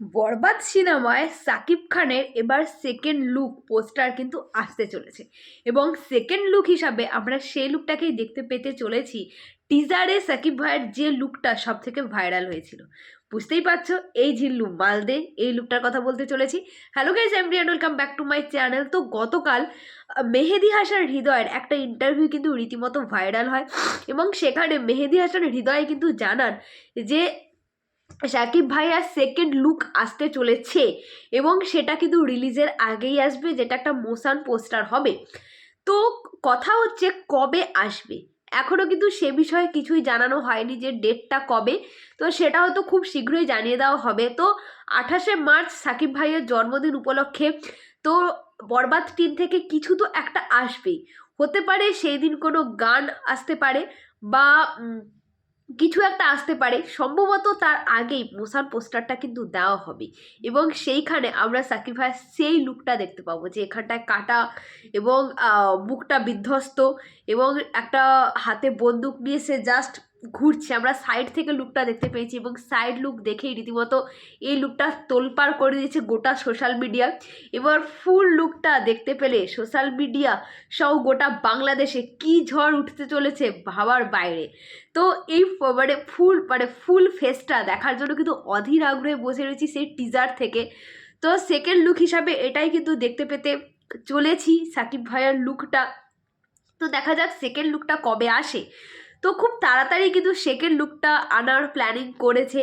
বরবাদ সিনেমায় সাকিব খানের এবার সেকেন্ড লুক পোস্টার কিন্তু আসতে চলেছে। এবং সেকেন্ড লুক হিসাবে আমরা সেই লুকটাকেই দেখতে পেতে চলেছি। টিজারে সাকিব ভাইয়ের যে লুকটা সব থেকে ভাইরাল হয়েছিল। বুঝতেই পারছ, এই ঝিল্লু মালদে, এই লুকটার কথা বলতে চলেছি। Hello guys I'm Rian welcome back to my channel তো গতকাল মেহেদি হাসান হৃদয়ের একটা ইন্টারভিউ কিন্তু রীতিমতো ভাইরাল হয়। এবং সেখানে মেহেদি হাসান হৃদয় কিন্তু জানান যে শাকিব ভাইয়ার সেকেন্ড লুক আসতে চলেছে এবং সেটা কিন্তু রিলিজের আগেই আসবে, যেটা একটা মোশন পোস্টার হবে। তো কথা হচ্ছে কবে আসবে? এখনও কিন্তু সে বিষয়ে কিছুই জানানো হয়নি যে ডেটটা কবে। তো সেটা হয়তো খুব শীঘ্রই জানিয়ে দেওয়া হবে। তো আঠাশে মার্চ সাকিব ভাইয়ের জন্মদিন উপলক্ষে, তো বরবাদ টিম থেকে কিছু তো একটা আসবেই। হতে পারে সেই দিন কোনো গান আসতে পারে বা কিছু একটা আসতে পারে। সম্ভবত তার আগেই মোসার পোস্টারটা কিন্তু দেওয়া হবে এবং সেইখানে আমরা সাকিফায় সেই লুকটা দেখতে পাবো যে এখানটায় কাটা এবং বুকটা বিধ্বস্ত এবং একটা হাতে বন্দুক নিয়ে সে জাস্ট ঘুরছে, আমরা সাইড থেকে লুকটা দেখতে পেয়েছি এবং সাইড লুক দেখেই রীতিমতো এই লুকটা তোলপাড় করে দিয়েছে গোটা সোশ্যাল মিডিয়া এবার ফুল লুকটা দেখতে পেলে সোশ্যাল মিডিয়া সহ গোটা বাংলাদেশে কি ঝড় উঠতে চলেছে ভাবার বাইরে। তো এই মানে ফুল মানে ফুল ফেসটা দেখার জন্য কিন্তু অধীর আগ্রহে বসে রয়েছি সেই টিজার থেকে। তো সেকেন্ড লুক হিসাবে এটাই কিন্তু দেখতে পেতে চলেছি সাকিব ভাইয়ার লুকটা তো দেখা যাক সেকেন্ড লুকটা কবে আসে। তো খুব তাড়াতাড়ি কিন্তু সেকেন্ড লুকটা আনার প্ল্যানিং করেছে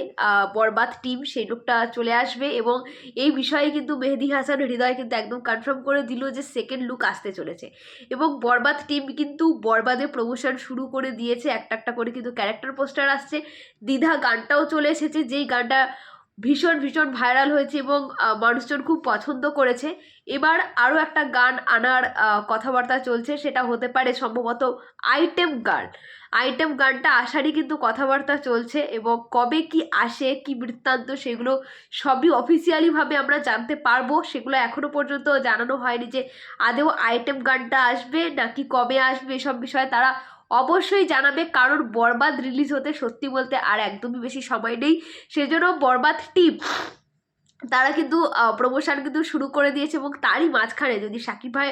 বরবাদ টিম সেই লুকটা চলে আসবে এবং এই বিষয়ে কিন্তু মেহেদি হাসান হৃদয় কিন্তু একদম কনফার্ম করে দিল যে সেকেন্ড লুক আসতে চলেছে। এবং বরবাদ টিম কিন্তু বরবাদে প্রমোশন শুরু করে দিয়েছে। একটা একটা করে কিন্তু ক্যারেক্টার পোস্টার আসছে। দ্বিধা গানটাও চলে এসেছে। যেই গানটা ভীষণ ভীষণ ভাইরাল হয়েছে এবং মানুষজন খুব পছন্দ করেছে। এবার আরও একটা গান আনার কথাবার্তা চলছে, সেটা হতে পারে সম্ভবত আইটেম গান। আইটেম গানটা আসারই কিন্তু কথাবার্তা চলছে এবং কবে কি আসে, কি বৃত্তান্ত, সেগুলো সবই অফিসিয়ালিভাবে আমরা জানতে পারব। সেগুলো এখনও পর্যন্ত জানানো হয়নি যে আদেও আইটেম গানটা আসবে নাকি কবে আসবে এসব বিষয়ে তারা অবশ্যই জানাবে কারণ বরবাদ রিলিজ হতে সত্যি বলতে আর একদমই বেশি সময় নেই। সেজন্য বরবাদ টিম তারা কিন্তু প্রমোশন কিন্তু শুরু করে দিয়েছে এবং তারই মাঝখানে যদি সাকিব ভাই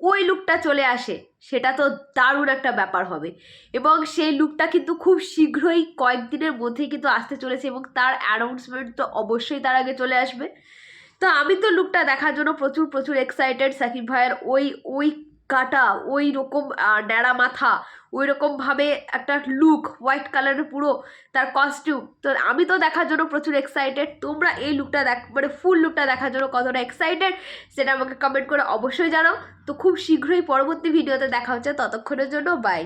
ওই লুকটা চলে আসে, সেটা তো দারুণ একটা ব্যাপার হবে। এবং সেই লুকটা কিন্তু খুব শীঘ্রই কয়েকদিনের মধ্যেই কিন্তু আসতে চলেছে এবং তার অ্যানাউন্সমেন্ট তো অবশ্যই তার আগে চলে আসবে। তো আমি তো লুকটা দেখার জন্য প্রচুর প্রচুর এক্সাইটেড সাকিব ভাইয়ের ওই ওই কাটা ওই রকম ড্যাড়া মাথা ওই রকমভাবে একটা লুক হোয়াইট কালারের পুরো তার কস্টিউম তো আমি তো দেখার জন্য প্রচুর এক্সাইটেড তোমরা এই লুকটা দেখ মানে ফুল লুকটা দেখার জন্য কতটা এক্সাইটেড সেটা আমাকে কমেন্ট করে অবশ্যই জানাও। তো খুব শীঘ্রই পরবর্তী ভিডিওতে দেখা হচ্ছে। ততক্ষণের জন্য বাই